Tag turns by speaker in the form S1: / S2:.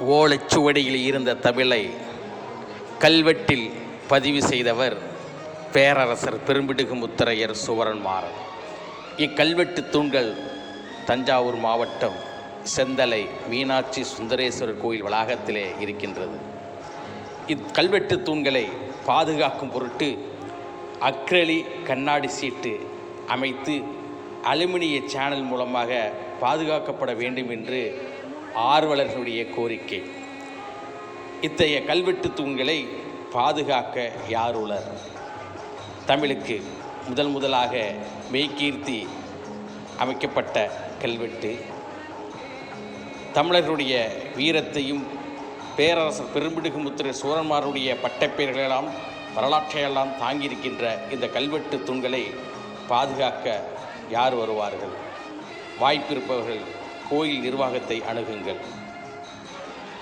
S1: ஓலைச்சுவடியில் இருந்த தமிழை கல்வெட்டில் பதிவு செய்தவர் பேரரசர் பெரும்பிடுகு முத்தரையர் சுவரன்மாறன் இக்கல்வெட்டு தூண்கள் தஞ்சாவூர் மாவட்டம் செந்தலை மீனாட்சி சுந்தரேஸ்வரர் கோயில் வளாகத்திலே இருக்கின்றது. இக்கல்வெட்டு தூண்களை பாதுகாக்கும் பொருட்டு அக்ரலி கண்ணாடி சீட்டு அமைத்து அலுமினிய சேனல் மூலமாக பாதுகாக்கப்பட வேண்டும் என்று ஆர்வலர்களுடைய கோரிக்கை. இத்தகைய கல்வெட்டு தூண்களை பாதுகாக்க யார் தமிழுக்கு முதல் முதலாக மெய்கீர்த்தி அமைக்கப்பட்ட கல்வெட்டு. தமிழர்களுடைய வீரத்தையும் பேரரசர் பெரும்பிடுகு முத்திரை சூரன்மாருடைய பட்டப்பெயர்களெல்லாம் வரலாற்றையெல்லாம் தாங்கியிருக்கின்ற இந்த கல்வெட்டு தூண்களை பாதுகாக்க யார் வருவார்கள்? வாய்ப்பிருப்பவர்கள் கோயில் நிர்வாகத்தை அணுகுங்கள்.